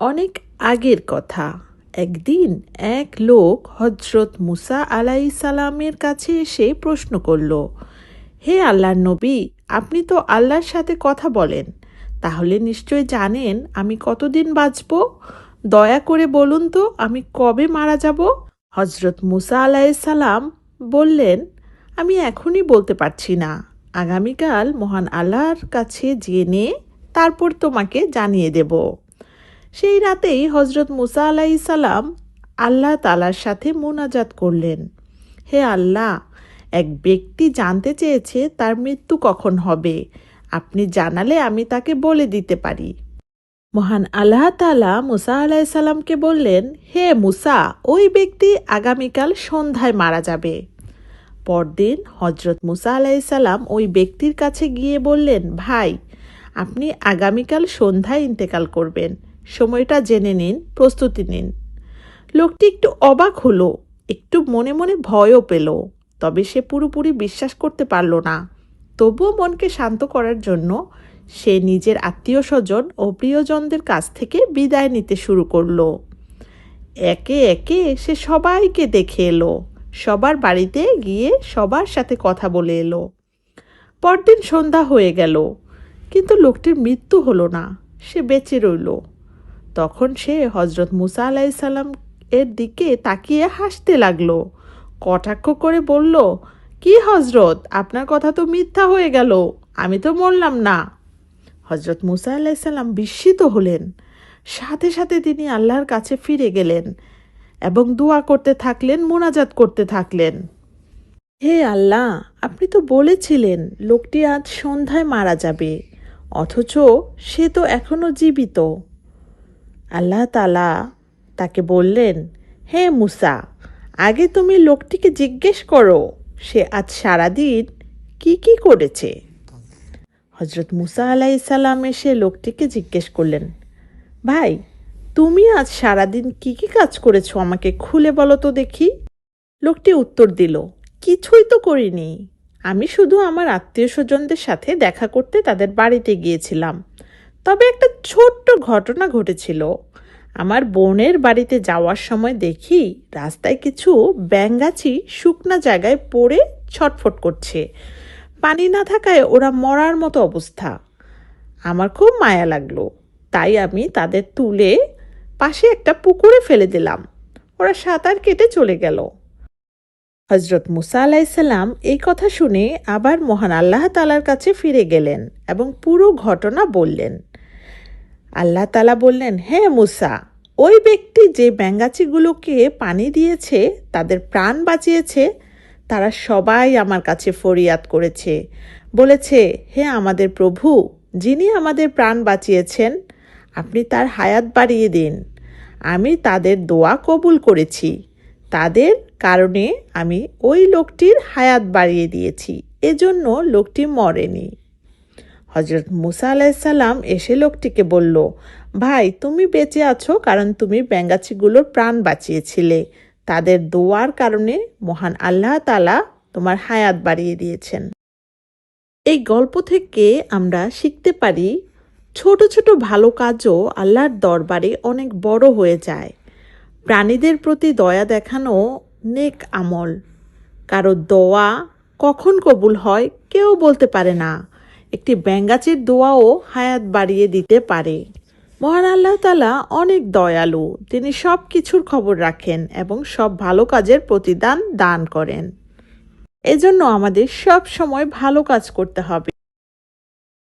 অনেক আগের কথা। একদিন এক লোক হজরত মুসা আলাই সালামের কাছে এসে প্রশ্ন করল, হে আল্লাহর নবী, আপনি তো আল্লাহর সাথে কথা বলেন। তাহলে নিশ্চয় জানেন আমি কতদিন বাঁচব? দয়া করে বলুন তো, আমি কবে মারা যাব? হজরত মুসা আলাই সালাম বললেন, আমি এখনই বলতে পারছি না। আগামীকাল মহান আল্লাহর কাছে জেনে তারপর তোমাকে জানিয়ে দেব। সেই রাতেই হজরত মুসা আলাই সালাম আল্লাহ তালার সাথে মোনাজাত করলেন। হে আল্লাহ, এক ব্যক্তি জানতে চেয়েছে তার মৃত্যু কখন হবে? আপনি জানালে আমি তাকে বলে দিতে পারি। মহান আল্লাহ তালা মুসা আলাই সালামকে বললেন, হে মুসা, ওই ব্যক্তি আগামীকাল সন্ধ্যায় মারা যাবে। পরদিন হজরত মুসা আলাইসাল্লাম ওই ব্যক্তির কাছে গিয়ে বললেন, ভাই, আপনি আগামীকাল সন্ধ্যায় ইন্তেকাল করবেন। সময়টা জেনে নিন, প্রস্তুতি নিন। লোকটি একটু অবাক হলো, একটু মনে মনে ভয়ও পেল, তবে সে পুরোপুরি বিশ্বাস করতে পারল না। তবুও মনকে শান্ত করার জন্য সে নিজের আত্মীয় স্বজন ও প্রিয়জনদের কাছ থেকে বিদায় নিতে শুরু করল। একে একে সে সবাইকে দেখে এলো, সবার বাড়িতে গিয়ে সবার সাথে কথা বলে এলো। পরদিন সন্ধ্যা হয়ে গেল, কিন্তু লোকটির মৃত্যু হলো না, সে বেঁচে রইল। তখন সে হজরত মুসা আলাইসাল্লাম এর দিকে তাকিয়ে হাসতে লাগল। কটাক্ষ করে বলল, কি হজরত আপনার কথা তো মিথ্যা হয়ে গেল। আমি তো মরলাম না। হজরত মুসা আলাইসাল্লাম বিস্মিত হলেন। সাথে সাথে তিনি আল্লাহর কাছে ফিরে গেলেন এবং দোয়া করতে থাকলেন, মোনাজাত করতে থাকলেন। হে আল্লাহ, আপনি তো বলেছিলেন, লোকটি আজ সন্ধ্যায় মারা যাবে। অথচ সে তো এখনও জীবিত। আল্লাহ তালা তাকে বললেন, হে মুসা, আগে তুমি লোকটিকে জিজ্ঞেস করো, সে আজ সারাদিন কি কি করেছে? হজরত মুসা আলাইসাল্লাম এসে লোকটিকে জিজ্ঞেস করলেন, ভাই, তুমি আজ সারাদিন কি কি কাজ করেছ আমাকে খুলে বলো তো দেখি। লোকটি উত্তর দিল, কিছুই তো করিনি। আমি শুধু আমার আত্মীয় স্বজনদের সাথে দেখা করতে তাদের বাড়িতে গিয়েছিলাম। তবে একটা ছোট্ট ঘটনা ঘটেছিল। আমার বোনের বাড়িতে যাওয়ার সময় দেখি রাস্তায় কিছু ব্যাঙ্গাচি শুকনা জায়গায় পড়ে ছটফট করছে। পানি না থাকায় ওরা মরার মতো অবস্থা। আমার খুব মায়া লাগল। তাই আমি তাদের তুলে পাশে একটা পুকুরে ফেলে দিলাম। ওরা সাঁতার কেটে চলে গেল। হজরত মুসা আলাইসাল্লাম এই কথা শুনে আবার মহান আল্লাহ তালার কাছে ফিরে গেলেন এবং পুরো ঘটনা বললেন। আল্লাহ তালা বললেন, হে মুসা, ওই ব্যক্তি যে ব্যাঙ্গাচিগুলোকে পানি দিয়েছে, তাদের প্রাণ বাঁচিয়েছে, তারা সবাই আমার কাছে ফরিয়াদ করেছে। বলেছে, হে আমাদের প্রভু, যিনি আমাদের প্রাণ বাঁচিয়েছেন, আপনি তার হায়াত বাড়িয়ে দিন। আমি তাদের দোয়া কবুল করেছি। তাদের কারণে আমি ওই লোকটির হায়াত বাড়িয়ে দিয়েছি। এজন্য লোকটি মরেনি। হজরত মুসা আলাইসাল্লাম এসে লোকটিকে বলল, ভাই, তুমি বেঁচে আছো কারণ তুমি ব্যাঙ্গাচিগুলোর প্রাণ বাঁচিয়েছিলে। তাদের দোয়ার কারণে মহান আল্লাহ তালা তোমার হায়াত বাড়িয়ে দিয়েছেন। এই গল্প থেকে আমরা শিখতে পারি, ছোট ছোট ভালো কাজও আল্লাহর দরবারে অনেক বড় হয়ে যায়। প্রাণীদের প্রতি দয়া দেখানো নেক আমল। কারও দোয়া কখন কবুল হয় কেউ বলতে পারে না। একটি ব্যাঙ্গাচির দোয়াও হায়াত বাড়িয়ে দিতে পারে। মহান আল্লাহ তালা অনেক দয়ালু। তিনি সব কিছুর খবর রাখেন এবং সব ভালো কাজের প্রতিদান দান করেন। এজন্য আমাদের সব সময় ভালো কাজ করতে হবে।